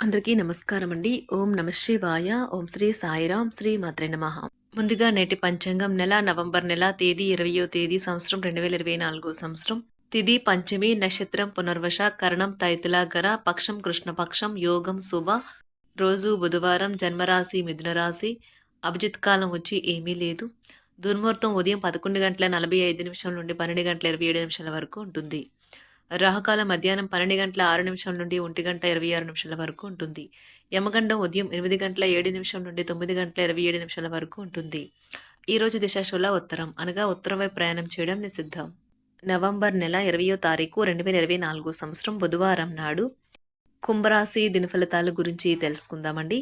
అందరికీ నమస్కారం అండి ఓం నమ శివాయ. ఓం శ్రీ సాయిరాం. శ్రీ మాత్రే నమ. ముందుగా నేటి పంచాంగం నెల నవంబర్ నెల తేదీ ఇరవయో తేదీ సంవత్సరం రెండు వేల ఇరవై నాలుగో సంవత్సరం. తిది పంచమి నక్షత్రం పునర్వశ కరణం తైతులాగర పక్షం కృష్ణపక్షం యోగం శుభ. రోజు బుధవారం జన్మరాశి మిథునరాశి అభిజిత్ కాలం వచ్చి ఏమీ లేదు. దుర్ముహూర్తం ఉదయం పదకొండు గంటల నలభై ఐదు నిమిషం నుండి పన్నెండు గంటల ఇరవై ఏడు నిమిషాల వరకు ఉంటుంది. రాహుకాలం మధ్యాహ్నం పన్నెండు గంటల ఆరు నిమిషం నుండి ఒంటి గంట ఇరవై ఆరు నిమిషాల వరకు ఉంటుంది. యమగండం ఉదయం ఎనిమిది గంటల ఏడు నిమిషం నుండి తొమ్మిది గంటల ఇరవై ఏడు నిమిషాల వరకు ఉంటుంది. ఈరోజు దిశాశుల ఉత్తరం. అనగా ఉత్తరం వైపు ప్రయాణం చేయడం నిషిద్ధం. నవంబర్ నెల ఇరవయో తారీఖు రెండు వేల ఇరవై నాలుగు సంవత్సరం బుధవారం నాడు కుంభరాశి దినఫలితాల గురించి తెలుసుకుందామండి.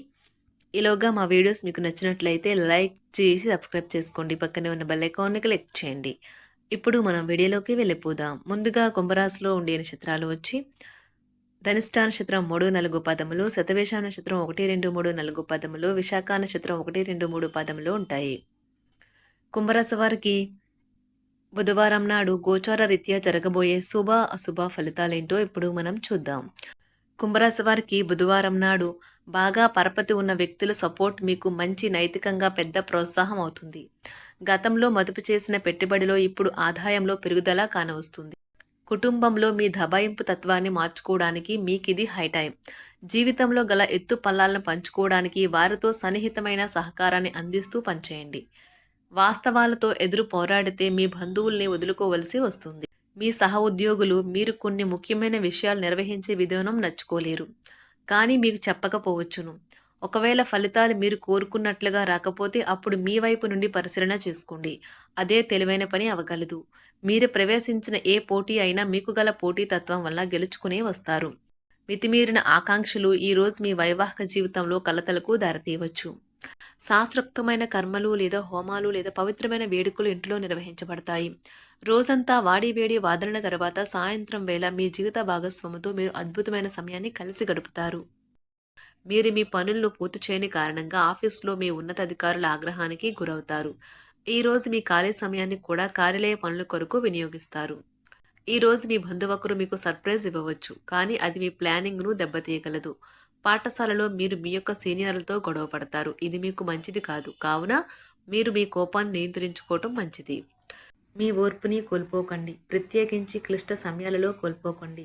ఈలోగా మా వీడియోస్ మీకు నచ్చినట్లయితే లైక్ చేసి సబ్స్క్రైబ్ చేసుకోండి. పక్కనే ఉన్న బెల్ ఐకాన్ని క్లిక్ చేయండి. ఇప్పుడు మనం వీడియోలోకి వెళ్ళిపోదాం. ముందుగా కుంభరాశిలో ఉండే నక్షత్రాలు వచ్చి ధనిష్ట నక్షత్రం మూడు నాలుగు పదములు శతవేష నక్షత్రం ఒకటి రెండు మూడు నాలుగు పదములు విశాఖ నక్షత్రం ఒకటి రెండు మూడు పదములు ఉంటాయి. కుంభరాశి వారికి బుధవారం నాడు గోచార రీత్యా జరగబోయే శుభ అశుభ ఫలితాలేంటో ఇప్పుడు మనం చూద్దాం. కుంభరాశి వారికి బుధవారం నాడు బాగా పరపతి ఉన్న వ్యక్తుల సపోర్ట్ మీకు మంచి నైతికంగా పెద్ద ప్రోత్సాహం అవుతుంది. గతంలో మదుపు చేసిన పెట్టుబడిలో ఇప్పుడు ఆదాయంలో పెరుగుదల కానవస్తుంది. కుటుంబంలో మీ దబాయింపు తత్వాన్ని మార్చుకోవడానికి మీకిది హై టైం. జీవితంలో గల ఎత్తు పల్లాలను పంచుకోవడానికి వారితో సన్నిహితమైన సహకారాన్ని అందిస్తూ పనిచేయండి. వాస్తవాలతో ఎదురు పోరాడితే మీ బంధువుల్ని వదులుకోవలసి వస్తుంది. మీ సహ ఉద్యోగులు మీరు కొన్ని ముఖ్యమైన విషయాలు నిర్వహించే విధానం నచ్చుకోలేరు. కానీ మీకు చెప్పకపోవచ్చును. ఒకవేళ ఫలితాలు మీరు కోరుకున్నట్లుగా రాకపోతే అప్పుడు మీ వైపు నుండి పరిశీలన చేసుకోండి. అదే తెలివైన పని అవగలదు. మీరు ప్రవేశించిన ఏ పోటీ అయినా మీకు గల పోటీతత్వం వల్ల గెలుచుకునే వస్తారు. మితిమీరిన ఆకాంక్షలు ఈరోజు మీ వైవాహిక జీవితంలో కలతలకు దారితీయవచ్చు. శాస్త్రోక్తమైన కర్మలు లేదా హోమాలు లేదా పవిత్రమైన వేడుకలు ఇంట్లో నిర్వహించబడతాయి. రోజంతా వాడి వేడి వాదనల తర్వాత సాయంత్రం వేళ మీ జీవిత భాగస్వామితో మీరు అద్భుతమైన సమయాన్ని కలిసి గడుపుతారు. మీరు మీ పనులను పూర్తి చేయని కారణంగా ఆఫీస్లో మీ ఉన్నతాధికారుల ఆగ్రహానికి గురవుతారు. ఈరోజు మీ ఖాళీ సమయాన్ని కూడా కార్యాలయ పనుల కొరకు వినియోగిస్తారు. ఈరోజు మీ బంధువకరు మీకు సర్ప్రైజ్ ఇవ్వవచ్చు కానీ అది మీ ప్లానింగ్ను దెబ్బతీయగలదు. పాఠశాలలో మీరు మీ యొక్క సీనియర్లతో గొడవ పడతారు. ఇది మీకు మంచిది కాదు. కావున మీరు మీ కోపాన్ని నియంత్రించుకోవటం మంచిది. మీ ఓర్పుని కోల్పోకండి. ప్రత్యేకించి క్లిష్ట సమయాలలో కోల్పోకండి.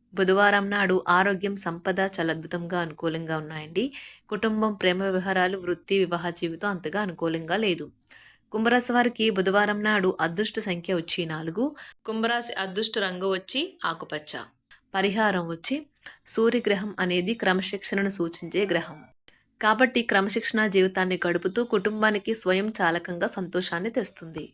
బుధవారం నాడు ఆరోగ్యం సంపద చలద్భుతంగా అనుకూలంగా ఉన్నాయండి. కుటుంబం ప్రేమ వ్యవహారాలు వృత్తి వివాహ జీవితం అంతగా అనుకూలంగా లేదు. కుంభరాశి వారికి బుధవారం నాడు అదృష్ట సంఖ్య వచ్చి నాలుగు. కుంభరాశి అదృష్ట రంగు వచ్చి ఆకుపచ్చ. పరిహారం వచ్చి సూర్యగ్రహం అనేది క్రమశిక్షణను సూచించే గ్రహం. కాబట్టి క్రమశిక్షణ జీవితాన్ని గడుపుతూ కుటుంబానికి స్వయం చాలకంగా సంతోషాన్ని తెస్తుంది.